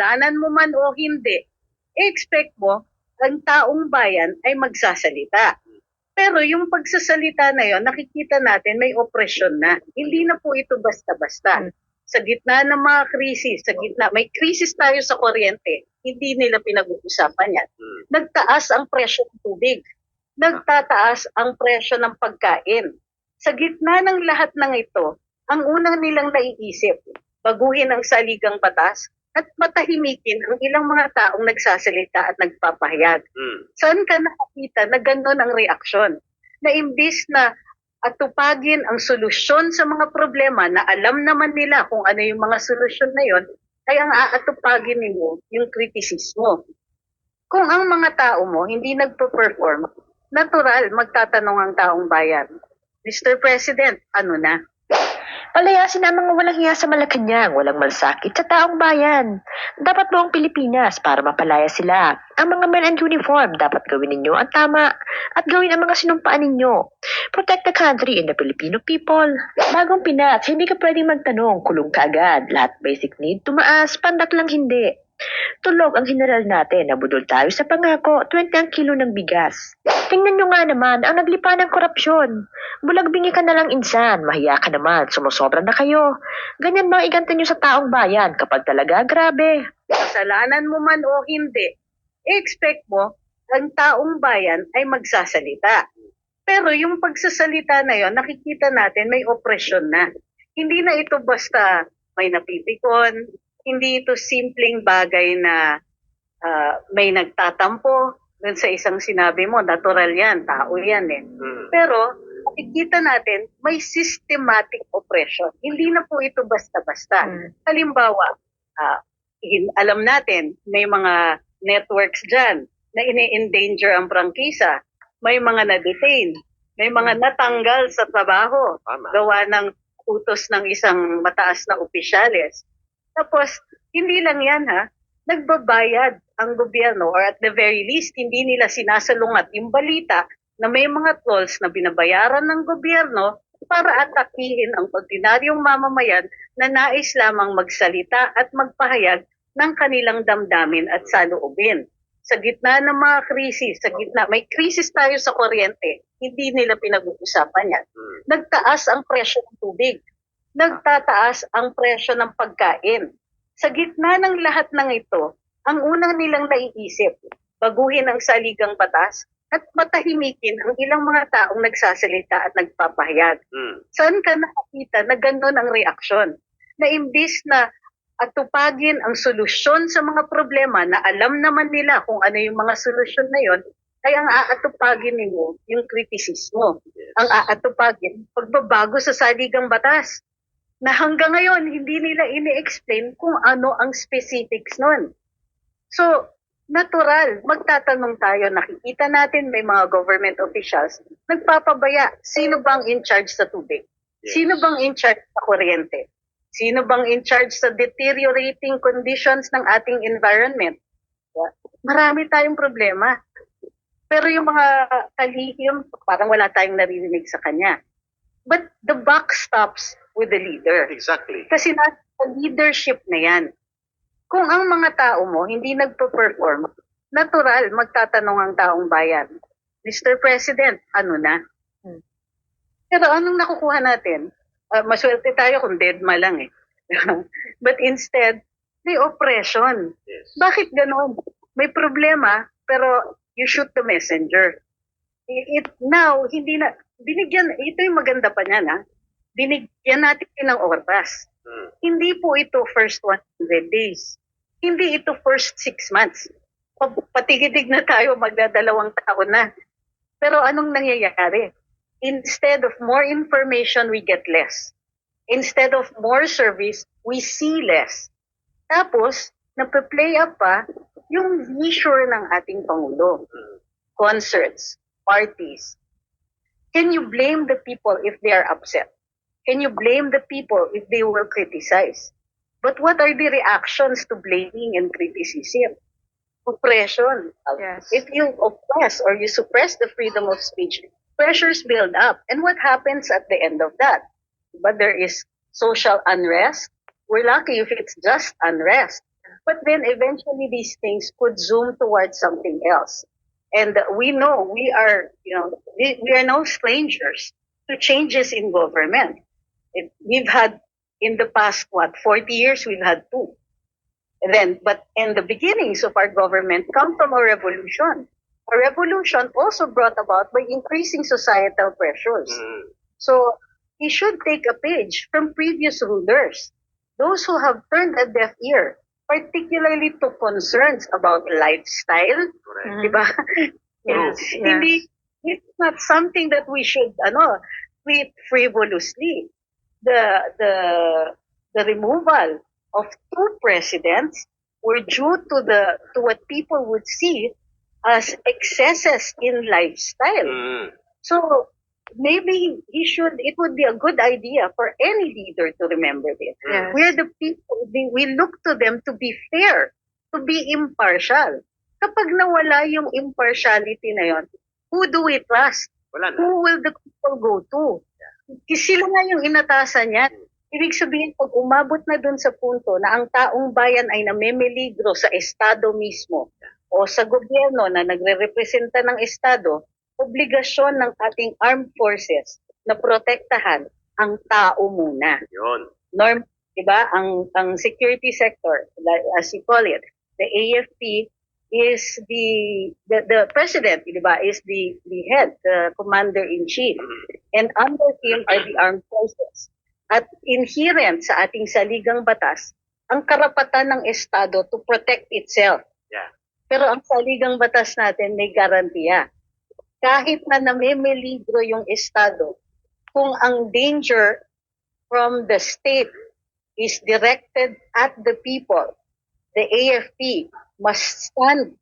kasalanan mo man o hindi, expect mo, ang taong bayan ay magsasalita. Pero yung pagsasalita na yon, nakikita natin may opresyon na. Hindi na po ito basta-basta. Sa gitna ng mga krisis, sa gitna, may krisis tayo sa kuryente, hindi nila pinag-uusapan yan. Nagtaas ang presyo ng tubig. Nagtataas ang presyo ng pagkain. Sa gitna ng lahat ng ito, ang unang nilang naiisip, baguhin ang saligang batas at matahimikin ang ilang mga taong nagsasalita at nagpapahayag. Mm. Saan ka nakakita na gano'n ang reaksyon? Na imbis na atupagin ang solusyon sa mga problema na alam naman nila kung ano yung mga solusyon na yon, ay ang aatupagin nimo yung kritisismo. Kung ang mga tao mo hindi nagpo-perform, natural magtatanong ang taong bayan, Mr. President, ano na? Palayasin ang mga walang hiya sa Malacanang, walang malsakit sa taong bayan. Dapat buong Pilipinas para mapalaya sila. Ang mga men and uniform, dapat gawin ninyo ang tama at gawin ang mga sinumpaan ninyo. Protect the country and the Filipino people. Bagong Pinas, hindi ka pwedeng magtanong, kulong ka agad. Lahat basic need, tumaas, pandak lang hindi. Tulog ang general natin, nabudol tayo sa pangako, 20 ang kilo ng bigas. Tingnan nyo nga naman, ang naglipa ng korupsyon. Bulagbingi ka na lang insan, mahiya ka naman, sumusobra na kayo. Ganyan ba igante nyo sa taong bayan kapag talaga grabe? kasalanan mo man o hindi, expect mo, ang taong bayan ay magsasalita. Pero yung pagsasalita na yon, nakikita natin may opresyon na. Hindi na ito basta may napipikon, hindi ito simpleng bagay na ah, may nagtatampo dun sa isang sinabi mo, natural yan, tao yan eh. Mm. Pero nakikita natin may systematic oppression. Hindi na po ito basta-basta. Mm. Halimbawa, hin- alam natin may mga networks dyan na ini-endanger ang prangkisa. May mga na-detain. May mga natanggal sa trabaho. Tama. Gawa ng utos ng isang mataas na opisyales. Tapos, hindi lang yan ha, nagbabayad ang gobyerno or at the very least, hindi nila sinasalungat yung balita na may mga tolls na binabayaran ng gobyerno para atakihin ang ordinaryong mamamayan na nais lamang magsalita at magpahayag ng kanilang damdamin at saloobin. Sa gitna ng mga krisis, sa gitna, may krisis tayo sa kuryente, hindi nila pinag-uusapan yan. Mm. Nagtaas ang presyo ng tubig. Nagtataas ang presyo ng pagkain. Sa gitna ng lahat ng ito, ang unang nilang naiisip, baguhin ang saligang batas at matahimikin ang ilang mga taong nagsasalita at nagpapahayag. Mm. Saan ka nakakita na gano'n ang reaksyon? Na imbis na atupagin ang solusyon sa mga problema na alam naman nila kung ano yung mga solusyon na yon, ay ang aatupagin nimo yung kritisismo. Yes. Ang aatupagin, pagbabago sa saligang batas na hanggang ngayon hindi nila ini-explain kung ano ang specifics nun. So, natural, magtatanong tayo, nakikita natin may mga government officials, nagpapabaya, sino bang in charge sa tubig? Yes. Sino bang in charge sa kuryente? Sino bang in charge sa deteriorating conditions ng ating environment? Marami tayong problema. Pero yung mga kalihim, parang wala tayong naririnig sa kanya. But the buck stops with the leader. Exactly. Kasi nasa leadership na yan. Kung ang mga tao mo hindi nagpo-perform, natural magtatanong ang taong bayan, Mr. President, ano na? Hmm. Pero anong nakukuha natin? Ah, maswerte tayo kung deadma lang eh. But instead, may oppression. Yes. Bakit ganon? May problema, pero you shoot the messenger. It, now, hindi na, binigyan, ito yung maganda pa niyan ha. Binigyan natin ng oras. Mm. Hindi po ito first 100 days. Hindi ito first 6 months. Pa- Patigidig na tayo, magdadalawang taon na. Pero anong nangyayari? Instead of more information, we get less. Instead of more service, we see less. Tapos, nape-play up pa yung leisure ng ating Pangulo. Mm. Concerts, parties. Can you blame the people if they are upset? Can you blame the people if they were criticized? But what are the reactions to blaming and criticism? Oppression. Yes. If you oppress or you suppress the freedom of speech, pressures build up. And what happens at the end of that? But there is social unrest. We're lucky if it's just unrest. But then eventually these things could zoom towards something else. And we know we are, you know, we, we are no strangers to changes in government. It, we've had in the past, what, 40 years, we've had two. And then, but in the beginnings of our government come from a revolution. A revolution also brought about by increasing societal pressures. Mm. So he should take a page from previous rulers, those who have turned a deaf ear, particularly to concerns about lifestyle, Correct. di ba? Yes, yes. Hindi, it's not something that we should ano, treat frivolously. The the the removal of two presidents were due to the to what people would see as excesses in lifestyle. Mm. So maybe he should. It would be a good idea for any leader to remember this. Yes. We're the people. We, we look to them to be fair, to be impartial. Kapag nawala yung impartiality na yon, who do we trust? Wala na. Who will the people go to? Kasi sila nga yung inatasan yan. Ibig sabihin, pag umabot na dun sa punto na ang taong bayan ay namemeligro sa Estado mismo o sa gobyerno na nagre-representa ng Estado, obligasyon ng ating armed forces na protektahan ang tao muna. Yun. Norm, 'di ba? Ang ang security sector, as you call it, the AFP is the the, the president, 'di ba, is the the head, the commander in chief. And under him are the armed forces. At inherent sa ating saligang batas, ang karapatan ng Estado to protect itself. Yeah. Pero ang saligang batas natin may garantiya. Kahit na namemeligro yung Estado, kung ang danger from the state is directed at the people, the AFP must stand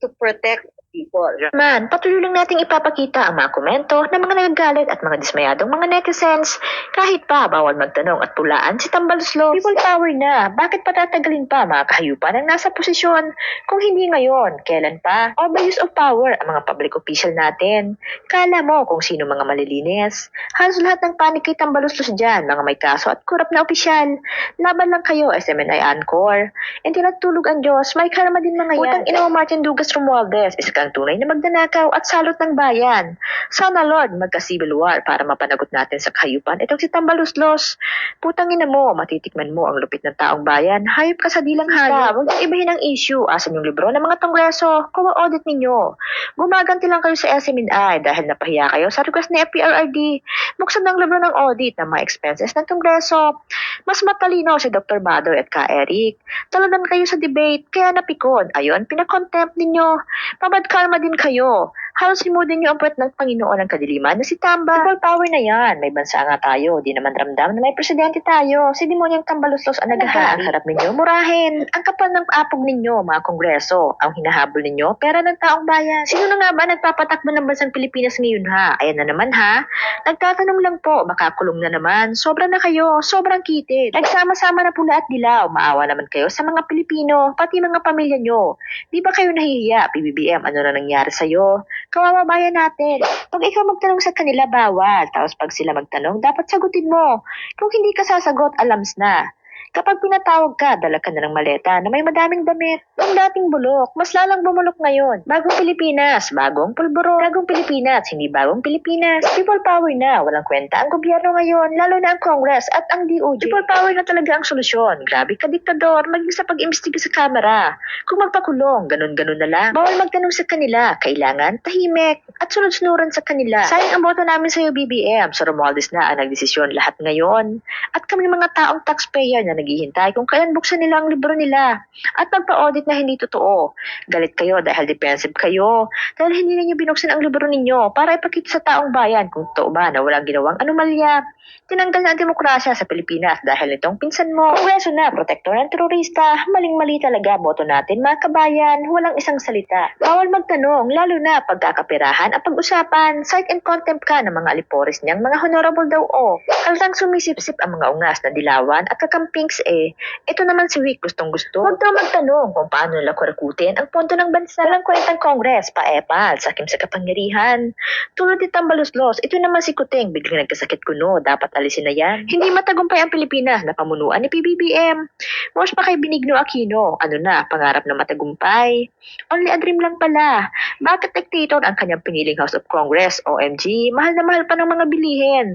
to protect people. Yeah. Man, patuloy lang nating ipapakita ang mga komento ng mga nagagalit at mga dismayadong mga netizens kahit pa bawal magtanong at pulaan si Tambaluslo. People power na. Bakit patatagalin pa mga kahayupan ang nasa posisyon? Kung hindi ngayon, kailan pa? O by use of power ang mga public official natin? Kala mo kung sino mga malilinis? Halos lahat ng panig kay Tambaluslos dyan, mga may kaso at kurap na opisyal. Laban lang kayo, SMNI Anchor. And tinatulog ang Diyos, may karma din mga yan. Utang ina mo Martin Dugas Romualdez, isa kang tunay na magnanakaw at salot ng bayan. Sana Lord, magka-civil war para mapanagot natin sa kahayupan. Itong si Tambaluslos. Putang ina mo, matitikman mo ang lupit ng taong bayan. Hayop ka sa dilang hayop. Huwag niyong ibahin ang issue. Asan yung libro ng mga kongreso? Kung audit ninyo. Gumaganti lang kayo sa SMNI dahil napahiya kayo sa request ni FPRRD. Buksan ng libro ng audit ng mga expenses ng kongreso. Mas matalino si Dr. Badoy at Ka Eric. Taladan kayo sa debate, kaya napikon. Ayun, pinakontempt ninyo. Pabad karma din kayo. Halos himudin niyo ang puwet ng Panginoon ng kadiliman na si Tamba. People power na yan. May bansa nga tayo. Di naman ramdam na may presidente tayo. Si demonyang tambalustos ang naghahang. Ang harap ninyo, murahin. Ang kapal ng apog ninyo, mga kongreso. Ang hinahabol ninyo, pera ng taong bayan. Sino na nga ba nagpapatakbo ng bansang Pilipinas ngayon ha? Ayan na naman ha. Nagtatanong lang po, baka kulong na naman. Sobra na kayo, sobrang kitid. Nagsama-sama na pula at dilaw. Maawa naman kayo sa mga Pilipino, pati mga pamilya nyo. Di ba kayo nahihiya, PBBM, ano na nangyari sa'yo? Kawawa bayan natin. Pag ikaw magtanong sa kanila, bawal. Tapos pag sila magtanong, dapat sagutin mo. Kung hindi ka sasagot, alams na. Kapag pinatawag ka, dala ka na ng maleta na may madaming damit. Ang dating bulok, mas lalang bumulok ngayon. Bagong Pilipinas, bagong pulburo. Bagong Pilipinas, hindi bagong Pilipinas. People power na, walang kwenta ang gobyerno ngayon, lalo na ang Congress at ang DOJ. People power na talaga ang solusyon. Grabe ka, diktador, maging sa pag-imbestiga sa kamera. Kung magpakulong, ganun-ganun na lang. Bawal magtanong sa kanila, kailangan tahimik at sunod-sunuran sa kanila. Sayang ang boto namin sa iyo, BBM. Sa Romualdez na ang nagdesisyon lahat ngayon. At kami mga taong taxpayer na naghihintay kung kailan buksan nila ang libro nila. At magpa-audit na hindi totoo. Galit kayo dahil defensive kayo. Dahil hindi ninyo binuksan ang libro ninyo para ipakita sa taong bayan kung totoo ba na walang ginawang anomalya. Tinanggal na ang demokrasya sa Pilipinas dahil nitong pinsan mo. Kongreso na, protektor ng terorista. Maling-mali talaga boto natin mga kabayan. Walang isang salita. Bawal magtanong, lalo na pagkakapirahan at pag-usapan. Sight and contempt ka ng mga alipores niyang mga honorable daw o. Halatang sumisip-sip ang mga ungas na dilawan at kakamping Thanks eh. Ito naman si Vic gustong gusto. Huwag daw magtanong kung paano nila kurakutin ang pondo ng bansa. Walang kwentang kongres, paepal, sakim sa kapangyarihan. Tulad ni Tambaluslos, ito naman si Kuting, biglang nagkasakit kuno, dapat alisin na yan. Hindi matagumpay ang Pilipinas na pamunuan ni PBBM. Most pa kay Benigno Aquino, ano na, pangarap na matagumpay. Only a dream lang pala. Bakit dictator ang kanyang piniling House of Congress, OMG, mahal na mahal pa ng mga bilihin.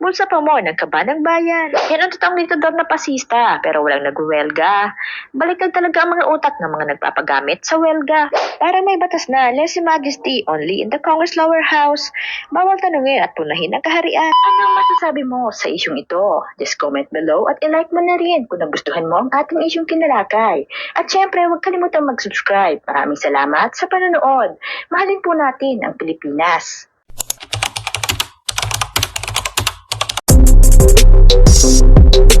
Bulsa pa mo ng kaba bayan. Yan ang totoong diktador na pasista, pero walang nagwelga. Baliktad talaga ang mga utak ng mga nagpapagamit sa welga. Para may batas na, lese majesty only in the Congress lower house. Bawal tanungin at punahin ang kaharian. Anong masasabi mo sa isyong ito? Just comment below at ilike mo na rin kung nagustuhan mo ang ating isyong kinalakay. At syempre, huwag kalimutang mag-subscribe. Maraming salamat sa panonood. Mahalin po natin ang Pilipinas. Thank